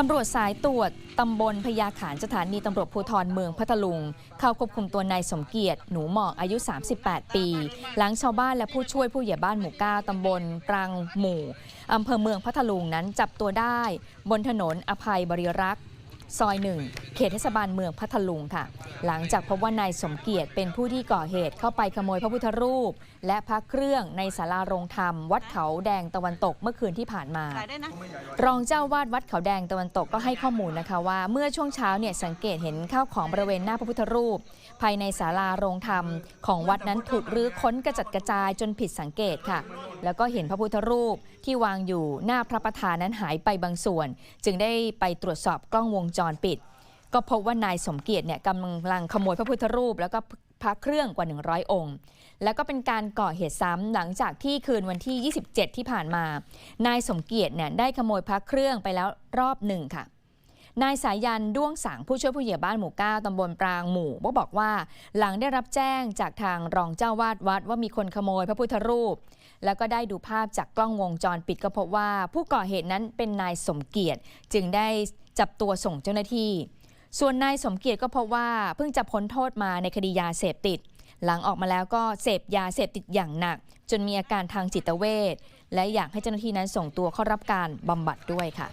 ตำรวจสายตรวจตำบลพญาขานสถานีตำรวจภูธรเมืองพัทลุง เข้าควบคุมตัวนายสมเกียรติหนูหมอกอายุ 38 ปี หลังชาวบ้านและผู้ช่วยผู้ใหญ่บ้านหมู่ 9 ตำบลปรังหมู่อำเภอเมืองพัทลุงนั้นจับตัวได้ บนถนนอภัยบริรักษ์ ซอยหนึ่งเขตเทศบาลเมืองพัทลุงค่ะ หลังจากพบว่านายสมเกียรติเป็นผู้ที่ก่อเหตุเข้าไปขโมยพระพุทธรูป และพระเครื่องในศาลาโรงธรรม วัดเขาแดงตะวันตกเมื่อคืนที่ผ่านมาได้นะรองเจ้าวาดวัดเขาแดงตะวันตกก็ให้ข้อมูลนะคะว่า เมื่อช่วงเช้าเนี่ยสังเกตเห็นข้าวของบริเวณหน้าพระพุทธรูป ภายในศาลาโรงธรรม ของวัดนั้นถูกรื้อค้นกระจัดกระจายจนผิดสังเกตค่ะ แล้วก็เห็นพระพุทธรูปที่วางอยู่หน้าพระประธานนั้นหายไปบางส่วน จึงได้ไปตรวจสอบกล้องวงจรปิด ก็พบว่านายสมเกียรติเนี่ยกำลังขโมยพระพุทธรูป แล้วก็พระเครื่องกว่า 100 องค์ แล้วก็เป็นการก่อเหตุซ้ำหลังจากที่คืนวันที่ 27 ที่ผ่านมา นายสมเกียรติเนี่ยได้ขโมยพระเครื่องไปแล้วรอบหนึ่งค่ะนายสายันด้วงสังผู้ช่วยผู้ใหญ่บ้านหมู่ 9 ตำบลปรางหมู่ก็บอกว่า หลังได้รับแจ้งจากทางรองเจ้าวาดวัดว่ามีคนขโมยพระพุทธรูป แล้วก็ได้ดูภาพจากกล้องวงจรปิดก็พบว่าผู้ก่อเหตุนั้นเป็นนายสมเกียรติ จึงได้จับตัวส่งเจ้าหน้าที่ ส่วนนายสมเกียรติก็พบว่าเพิ่งจะพ้นโทษมาในคดียาเสพติด หลังออกมาแล้วก็เสพยาเสพติดอย่างหนัก จนมีอาการทางจิตเวชและอยากให้เจ้าหน้าที่นั้นส่งตัวเข้ารับการบำบัดด้วยค่ะ